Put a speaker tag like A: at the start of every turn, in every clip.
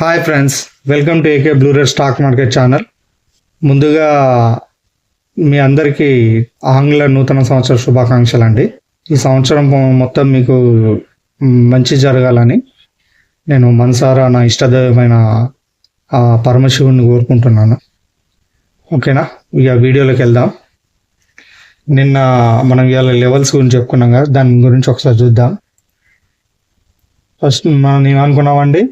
A: Hi friends welcome to A బ్లూరేర్ stock market channel ముందుగా మీ అందరికీ ఆంగ్ల నూతన సంవత్సర శుభాకాంక్షలు అండి. ఈ సంవత్సరం మొత్తం మీకు మంచి జరగాలని నేను మనసారా నా ఇష్టదైవమైన ఆ పరమశివుని కోరుకుంటున్నాను. ఓకేనా? ఇక వీడియోలోకి వెళ్దాం. నిన్న మనం ఇవాళ లెవెల్స్ గురించి చెప్పుకున్నాం కదా దాని గురించి ఒకసారి చూద్దాం. ఫస్ట్ మనం నేను అనుకున్నామండి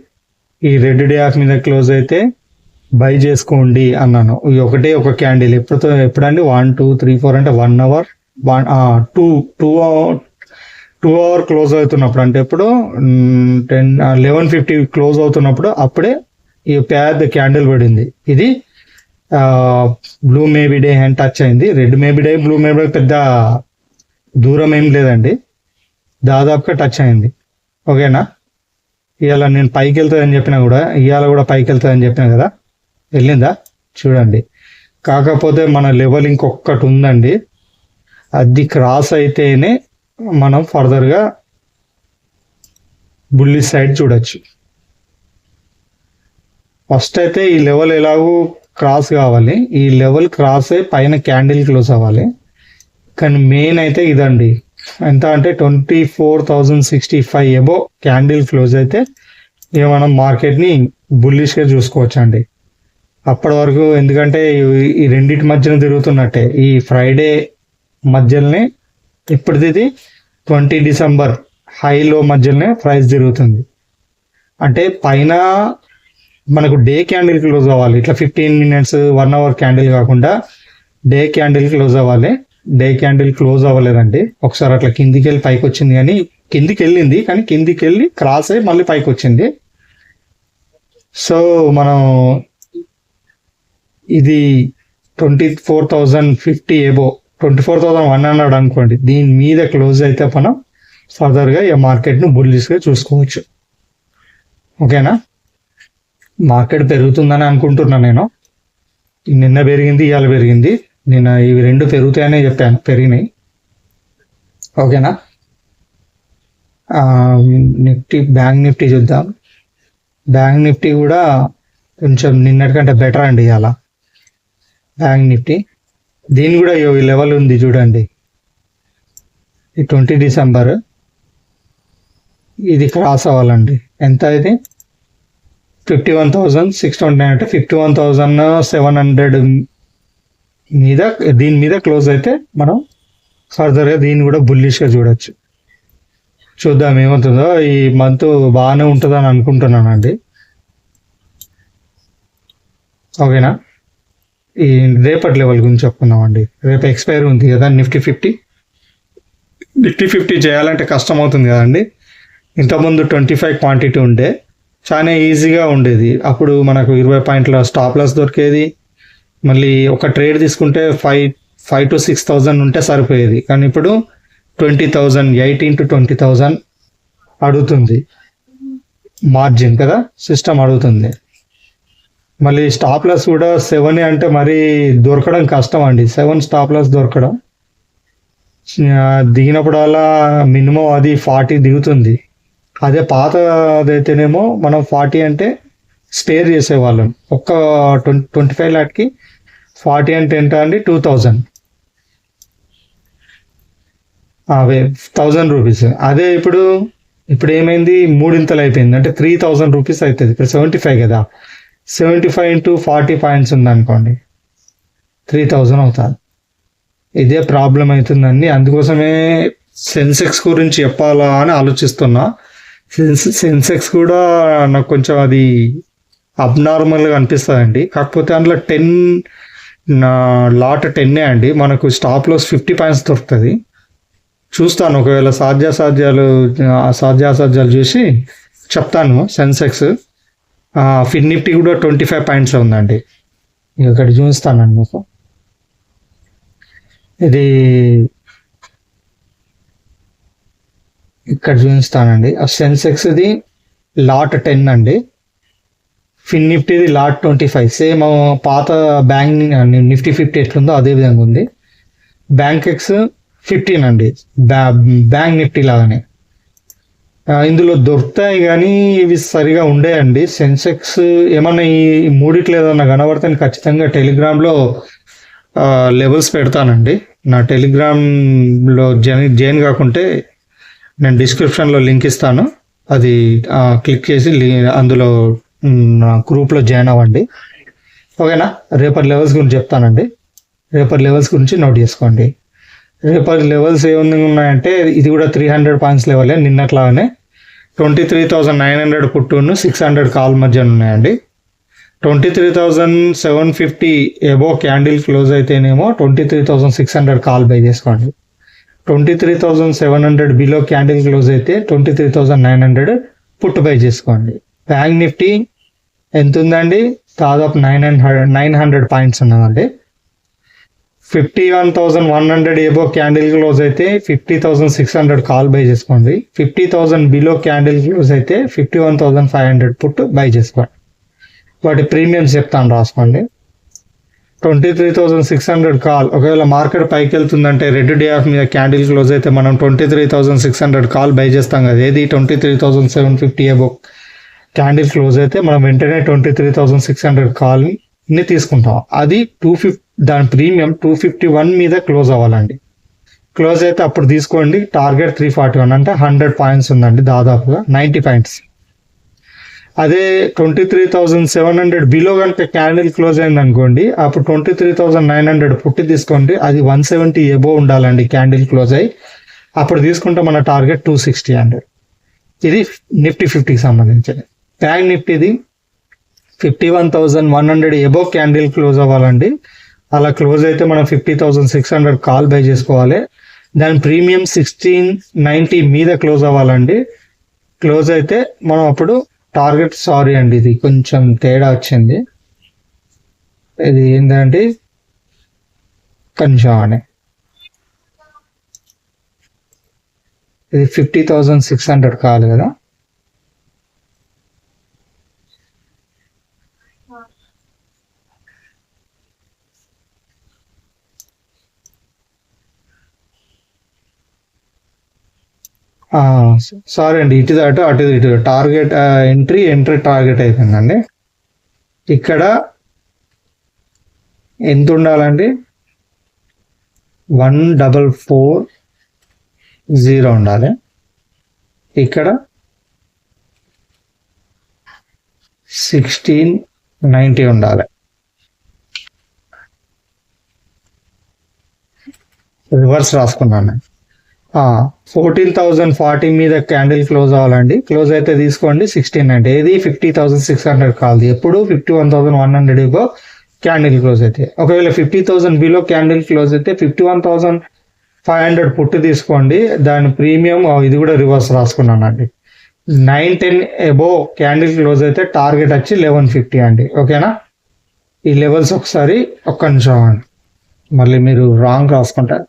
A: ఈ రెడ్ డే ఆఫ్ మీద క్లోజ్ అయితే బై చేసుకోండి అన్నాను. ఒకటే ఒక క్యాండిల్. ఎప్పుడుతో ఎప్పుడండి? వన్ టూ త్రీ ఫోర్ అంటే one hour. One two two hour two hour close అవుతున్నప్పుడు అంటే ఎప్పుడు? టెన్ లెవెన్ ఫిఫ్టీ క్లోజ్ అవుతున్నప్పుడు అప్పుడే ఈ పెద్ద క్యాండిల్ పడింది. ఇది blue maybe day hand touch అయింది. Red maybe day blue maybe day పెద్ద దూరం ఏం లేదండి. దాదాపుగా టచ్ అయింది. ఓకేనా? ఇవాళ నేను పైకి వెళ్తుందని చెప్పినా కూడా ఇవాళ కూడా పైకి వెళ్తుందని చెప్పినా కదా? వెళ్ళిందా? చూడండి. కాకపోతే మన లెవెల్ ఇంకొకటి ఉందండి. అది క్రాస్ అయితేనే మనం ఫర్దర్గా బుల్లి సైడ్ చూడొచ్చు. ఫస్ట్ అయితే ఈ లెవెల్ ఎలాగో క్రాస్ కావాలి. ఈ లెవెల్ క్రాస్ అయి పైన క్యాండిల్ క్లోజ్ అవ్వాలి. కానీ మెయిన్ అయితే ఇదండి. ఎంత అంటే twenty four thousand sixty five above candle close అయితే ఇక మనం మార్కెట్ని బుల్లిష్గా చూసుకోవచ్చు అండి అప్పటి వరకు ఎందుకంటే ఈ- రెండింటి మధ్యన తిరుగుతున్నట్టే. ఈ ఫ్రైడే మధ్యలోనే ఇప్పటిది ట్వంటీ డిసెంబర్ హైలో మధ్యలోనే ప్రైస్ తిరుగుతుంది. అంటే పైన మనకు డే క్యాండిల్ క్లోజ్ అవ్వాలి. ఇట్లా fifteen minutes one hour candle కాకుండా డే క్యాండిల్ క్లోజ్ అవ్వాలి. డే క్యాండిల్ క్లోజ్ అవ్వలేదండి. ఒకసారి అట్లా కిందికి వెళ్ళి పైకి వచ్చింది కానీ కిందికి వెళ్ళింది కానీ కిందికి వెళ్ళి క్రాస్ అయ్యి మళ్ళీ పైకి వచ్చింది సో మనం ఇది twenty four thousand fifty above twenty four thousand one hundred అనుకోండి. దీని మీద క్లోజ్ అయితే మనం ఫర్దర్గా ఈ మార్కెట్ను బుల్లిష్గా చూసుకోవచ్చు. ఓకేనా? మార్కెట్ పెరుగుతుందని అనుకుంటున్నా నేను. నిన్న పెరిగింది ఇవాళ పెరిగింది. నేను ఇవి రెండు పెరుగుతాయనే చెప్పాను పెరిగినాయి. ఓకేనా? నిఫ్టీ బ్యాంక్ నిఫ్టీ చూద్దాం. బ్యాంక్ నిఫ్టీ కూడా కొంచెం నిన్నటికంటే బెటర్ అండి ఇవాళ. Bank Nifty. దీని కూడా ఈ లెవెల్ ఉంది చూడండి. ఈ ట్వంటీ డిసెంబర్. ఇది క్రాస్ అవ్వాలండి. ఎంత ఇది? Fifty one thousand six twenty nine అంటే fifty one thousand seven hundred మీద దీని మీద క్లోజ్ అయితే మనం ఫర్దర్గా దీన్ని కూడా బుల్లిష్గా చూడొచ్చు. చూద్దాం ఏమవుతుందో. ఈ మంత్ బాగానే ఉంటుందని అనుకుంటున్నానండి. ఓకేనా? ఈ రేపటి లెవెల్ గురించి చెప్పుకుందామండి. రేపు ఎక్స్పైర్ ఉంది కదా నిఫ్టీ ఫిఫ్టీ నిఫ్టీ ఫిఫ్టీ చేయాలంటే కష్టం అవుతుంది కదండి. ఇంతకుముందు ట్వంటీ ఫైవ్ క్వాంటిటీ ఉండే చాలా ఈజీగా ఉండేది. అప్పుడు మనకు ఇరవై పాయింట్ల స్టాప్ లాస్ దొరికేది. మళ్ళీ ఒక ట్రేడ్ తీసుకుంటే five five to six thousand ఉంటే సరిపోయేది. కానీ ఇప్పుడు twenty thousand eighteen to twenty thousand అడుగుతుంది. మార్జిన్ కదా సిస్టమ్ అడుగుతుంది. మళ్ళీ స్టాప్ లాస్ కూడా సెవెన్ అంటే మరీ దొరకడం కష్టం అండి. సెవెన్ స్టాప్ లాస్ దొరకడం. దిగినప్పుడల్లా మినిమం అది ఫార్టీ దిగుతుంది. అదే పాత అదైతేనేమో మనం ఫార్టీ అంటే స్పేర్ చేసేవాళ్ళం. ఒక్క ట్వంటీ ట్వంటీ ఫైవ్ ల్యాక్కి ఫార్టీ అంటే ఎంత అండి టూ థౌజండ్. అవే థౌజండ్ రూపీస్. అదే ఇప్పుడు ఇప్పుడు ఏమైంది? మూడింతలు అయిపోయింది. అంటే త్రీ థౌజండ్ రూపీస్ అవుతుంది ఇప్పుడు సెవెంటీ ఫైవ్ కదా. Seventy five into forty points ఉందనుకోండి త్రీ థౌజండ్ అవుతుంది. ఇదే ప్రాబ్లం అవుతుందండి. అందుకోసమే సెన్సెక్స్ గురించి చెప్పాలా అని ఆలోచిస్తున్నా. సెన్స్ సెన్సెక్స్ కూడా నాకు కొంచెం అది అబ్నార్మల్గా అనిపిస్తుందండి. కాకపోతే అందులో టెన్ లాట్ టెన్నే అండి. మనకు స్టాప్ లాస్ ఫిఫ్టీ పాయింట్స్ దొరుకుతుంది. చూస్తాను. ఒకవేళ సాధ్యాసాధ్యాలు ఆ సాధ్యాసాధ్యాలు చూసి చెప్తాను. సెన్సెక్స్. ఫిన్ నిఫ్టీ కూడా ట్వంటీ ఫైవ్ పాయింట్స్ ఉందండి. ఇక్కడ చూపిస్తానండి మీకు. ఇది ఇక్కడ చూపిస్తానండి. ఆ సెన్సెక్స్ది లాట్ టెన్ అండి. ఫిన్ నిఫ్టీది లాట్ ట్వంటీ ఫైవ్. సేమ్ పాత బ్యాంక్ నిఫ్టీ ఫిఫ్టీ ఎట్లుందో అదే విధంగా ఉంది. బ్యాంక్ ఎక్స్ ఫిఫ్టీన్ అండి. బ్యాంక్ నిఫ్టీ లాగానే. ఇందులో దొరుకుతాయి కానీ ఇవి సరిగా ఉండేయండి. సెన్సెక్స్ ఏమన్నా ఈ మూడిట్లో ఏదన్నా కనబడితే నేను ఖచ్చితంగా టెలిగ్రామ్లో లెవెల్స్ పెడతానండి. నా టెలిగ్రామ్లో జాయిన్ జాయిన్ కాకుంటే నేను డిస్క్రిప్షన్లో లింక్ ఇస్తాను. అది క్లిక్ చేసి అందులో గ్రూప్లో జాయిన్ అవ్వండి. ఓకేనా రేపటి లెవెల్స్ గురించి చెప్తానండి. రేపటి లెవెల్స్ గురించి నోట్ చేసుకోండి. రేపటి లెవెల్స్ ఏముంది ఉన్నాయంటే ఇది కూడా త్రీ హండ్రెడ్ పాయింట్స్ లెవెలే నిన్నట్లాగానే twenty three thousand nine hundred పుట్టును six hundred call మధ్య ఉన్నాయండి. Twenty three thousand seven fifty above candle close అయితేనేమో twenty three thousand six hundred call buy చేసుకోండి. Twenty three thousand seven hundred below candle close అయితే twenty three thousand nine hundred put buy చేసుకోండి. Bank Nifty ఎంత ఉందండి దాదాపు nine hundred nine hundred points ఉన్నదండి. Fifty one thousand one hundred above candle close అయితే fifty thousand six hundred call buy చేసుకోండి. Fifty thousand below candle close అయితే fifty one thousand five hundred put buy చేసుకోండి. వాటి premiums చెప్తాను రాసుకోండి. Twenty three thousand six hundred call ఒకవేళ market పైకి వెళ్తుందంటే రెడ్ డే ఆఫ్ మీద క్యాండిల్ క్లోజ్ అయితే మనం twenty three thousand six hundred call buy చేస్తాం కదా ఏది? Twenty three thousand seven fifty above. Candle close అయితే మనం వెంటనే twenty three thousand six hundred కాల్ని తీసుకుంటాం. అది టూ ఫిఫ్ దాని ప్రీమియం టూ ఫిఫ్టీ వన్ మీద క్లోజ్ అవ్వాలండి. క్లోజ్ అయితే అప్పుడు తీసుకోండి. టార్గెట్ త్రీ ఫార్టీ వన్ అంటే హండ్రెడ్ పాయింట్స్ ఉందండి దాదాపుగా నైంటీ పాయింట్స్ అదే twenty three thousand seven hundred below కనుక క్యాండిల్ క్లోజ్ అయింది అనుకోండి అప్పుడు twenty three thousand nine hundred పుట్టి తీసుకోండి. అది వన్ సెవెంటీ ఎబో ఉండాలండి క్యాండిల్ క్లోజ్ అయ్యి అప్పుడు తీసుకుంటే మన టార్గెట్ టూ సిక్స్టీ హండ్రెడ్ ఇది నిఫ్టీ ఫిఫ్టీకి సంబంధించింది bank నిఫ్టీది fifty one thousand one hundred above candle close అవ్వాలండి. అలా క్లోజ్ అయితే మనం fifty thousand six hundred call buy చేసుకోవాలి. దాని ప్రీమియం సిక్స్టీన్ నైంటీ మీద క్లోజ్ అవ్వాలండి. క్లోజ్ అయితే మనం అప్పుడు టార్గెట్ సారీ అండి ఇది కొంచెం తేడా వచ్చింది. ఇది ఏంటంటే కొంచెం అని ఇది ఫిఫ్టీ థౌసండ్ సిక్స్ హండ్రెడ్ కాదు కదా. సారీ అండి ఇటు అటు అటు ఇటు టార్గెట్ ఎంట్రీ ఎంట్రీ టార్గెట్ అయిపోయిందండి. ఇక్కడ ఎంత ఉండాలండి? వన్ డబల్ ఫోర్ జీరో ఉండాలి. ఇక్కడ సిక్స్టీన్ నైంటీ ఉండాలి. రివర్స్ రాసుకున్నాను. ఫోర్టీన్ థౌజండ్ ఫార్టీ మీద క్యాండిల్ క్లోజ్ అవ్వాలండి. క్లోజ్ అయితే తీసుకోండి సిక్స్టీన్ అంటే. ఏది? ఫిఫ్టీ థౌసండ్ సిక్స్ హండ్రెడ్ కాదు. ఎప్పుడు? Fifty one thousand one hundred ఇగో క్యాండిల్ క్లోజ్ అయితే. ఒకవేళ fifty thousand below candle close అయితే fifty one thousand five hundred పుట్టు తీసుకోండి. దాని ప్రీమియం ఇది కూడా reverse రాసుకున్నానండి. Nine ten above candle close అయితే టార్గెట్ వచ్చి లెవెన్ ఫిఫ్టీ అండి. ఓకేనా? ఈ లెవెల్స్ ఒకసారి ఒక్క నిమిషం అండి మళ్ళీ మీరు రాంగ్ రాసుకుంటారు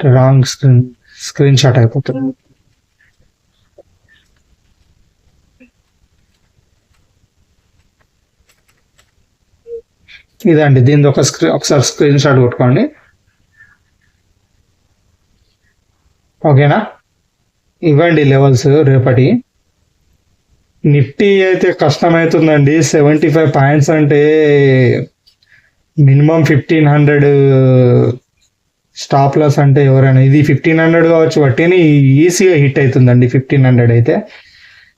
A: రాంగ్ స్క్రీన్ స్క్రీన్ షాట్ అయిపోతుంది. ఇదండి దీని ఒక స్క్రీన్ ఒకసారి స్క్రీన్ షాట్ కొట్టుకోండి. ఓకేనా? ఇవ్వండి లెవెల్స్ రేపటి. నిఫ్టీ అయితే కష్టమవుతుందండి సెవెంటీ ఫైవ్ పాయింట్స్ అంటే minimum fifteen hundred stop loss అంటే ఎవరైనా ఇది ఫిఫ్టీన్ హండ్రెడ్ కావచ్చు బట్టిని ఈజీగా హిట్ అవుతుందండి ఫిఫ్టీన్ హండ్రెడ్ అయితే.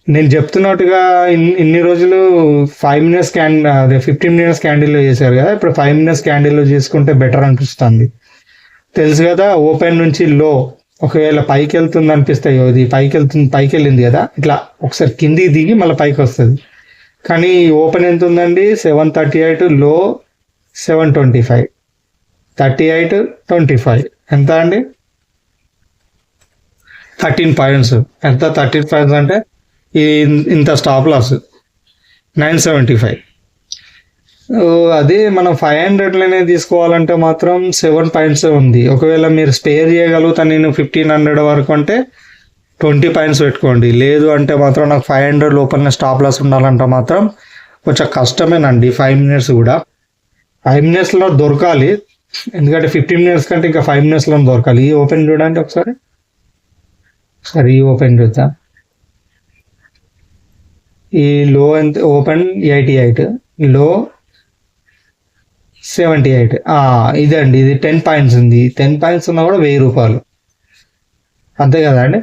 A: నేను చెప్తున్నట్టుగా ఇన్- ఇన్ని రోజులు ఫైవ్ మినిట్స్ క్యాండ్ అదే ఫిఫ్టీన్ మినిట్స్ క్యాండిల్లో చేశారు కదా ఇప్పుడు ఫైవ్ మినిట్స్ క్యాండిల్లో చేసుకుంటే బెటర్ అనిపిస్తుంది. తెలుసు కదా ఓపెన్ నుంచి లో ఒకవేళ పైకి వెళ్తుంది అనిపిస్తే ఇది పైకి వెళ్తుంది పైకి వెళ్ళింది కదా. ఇట్లా ఒకసారి కిందికి దిగి మళ్ళీ పైకి వస్తుంది కానీ ఓపెన్ ఎంత ఉందండి? సెవెన్ థర్టీ ఎయిట్లో seven twenty five. Thirty eight twenty five. ఎంత అండి? Thirteen points. ఎంత థర్టీన్ పాయింట్స్ అంటే ఇంత stop loss. Nine seventy five. అదే మనం ఫైవ్ హండ్రెడ్లోనే తీసుకోవాలంటే మాత్రం సెవెన్ పాయింట్స్ ఉంది. ఒకవేళ మీరు స్పేర్ చేయగలుగుతా నేను ఫిఫ్టీన్ హండ్రెడ్ వరకు అంటే ట్వంటీ పాయింట్స్ పెట్టుకోండి. లేదు అంటే మాత్రం నాకు ఫైవ్ హండ్రెడ్ లోపలనే స్టాప్ లాస్ ఉండాలంటే మాత్రం కొంచెం కష్టమేనండి. ఫైవ్ మినిట్స్ కూడా. ఫైవ్ మినిట్స్లో దొరకాలి. ఎందుకంటే ఫిఫ్టీన్ మినిట్స్ కంటే ఇంకా ఫైవ్ మినిట్స్లో దొరకాలి. ఈ ఓపెన్ చూడండి ఒకసారి. ఒకసారి ఈ ఓపెన్ చూద్దాం. ఈ లో ఎంత ఓపెన్ ఎయిటీ ఎయిట్లో సెవెంటీ ఎయిట్. ఇదండి ఇది టెన్ పాయింట్స్ ఉంది. టెన్ పాయింట్స్ ఉన్నా కూడా వెయ్యి రూపాయలు. అంతే కదా అండి?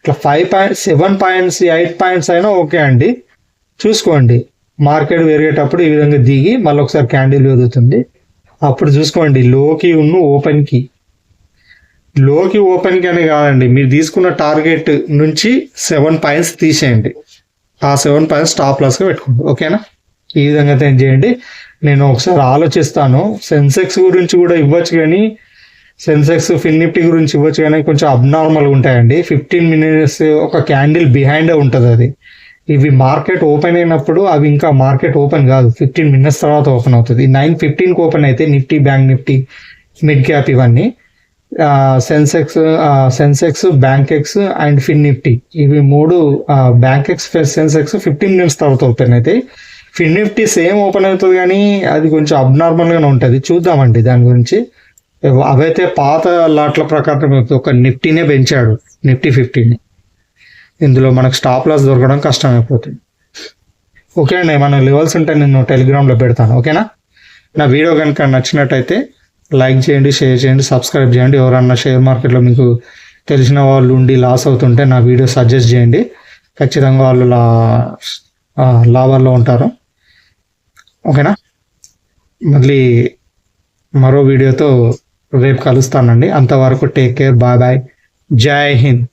A: ఇట్లా five points seven points eight points అయినా ఓకే అండి. చూసుకోండి. మార్కెట్ పెరిగేటప్పుడు ఈ విధంగా దిగి మళ్ళీ ఒకసారి క్యాండిల్ పెరుగుతుంది అప్పుడు చూసుకోండి లోకి ఉన్న ఓపెన్కి లోకి ఓపెన్కి అని కాదండి మీరు తీసుకున్న టార్గెట్ నుంచి సెవెన్ పాయింట్స్ తీసేయండి. ఆ సెవెన్ పాయింట్స్ స్టాప్ లాస్గా పెట్టుకోండి. ఓకేనా? ఈ విధంగా అయితే చేయండి నేను ఒకసారి ఆలోచిస్తాను. సెన్సెక్స్ గురించి కూడా ఇవ్వచ్చు కానీ సెన్సెక్స్ ఫిన్ నిఫ్టీ గురించి ఇవ్వచ్చు కానీ కొంచెం అబ్నార్మల్గా ఉంటాయండి. ఫిఫ్టీన్ మినిట్స్ ఒక క్యాండిల్ బిహైండ్ ఉంటుంది అది. ఇవి మార్కెట్ ఓపెన్ అయినప్పుడు అవి ఇంకా మార్కెట్ ఓపెన్ కాదు. ఫిఫ్టీన్ మినిట్స్ తర్వాత ఓపెన్ అవుతుంది. నైన్ ఫిఫ్టీన్కి ఓపెన్ అయితే Nifty bank Nifty mid cap ఇవన్నీ Sensex Sensex Bankex and Fin Nifty ఇవి మూడు Bankex Sensex fifteen minutes తర్వాత ఓపెన్ అవుతాయి ఫిన్ నిఫ్టీ సేమ్ ఓపెన్ అవుతుంది కానీ అది కొంచెం అబ్నార్మల్గానే ఉంటుంది. చూద్దామండి దాని గురించి. అవైతే పాత లాట్ల ప్రకారం ఒక నిఫ్టీనే పెంచాడు నిఫ్టీ ఫిఫ్టీని ఇందులో మనకు స్టాప్ లాస్ దొరకడం కష్టం అయిపోతుంది ఓకే అండి ఏమైనా లెవెల్స్ ఉంటే నేను టెలిగ్రామ్లో పెడతాను ఓకేనా? నా వీడియో కనుక నచ్చినట్టయితే లైక్ చేయండి షేర్ చేయండి సబ్స్క్రైబ్ చేయండి. ఎవరన్నా షేర్ మార్కెట్లో మీకు తెలిసిన వాళ్ళు ఉండి లాస్ అవుతుంటే నా వీడియో సజెస్ట్ చేయండి. ఖచ్చితంగా వాళ్ళు లా లాభాల్లో ఉంటారు. ఓకేనా? మళ్ళీ మరో వీడియోతో రేపు కలుస్తానండి. అంతవరకు టేక్ కేర్ బాయ్ బాయ్ జై హింద్.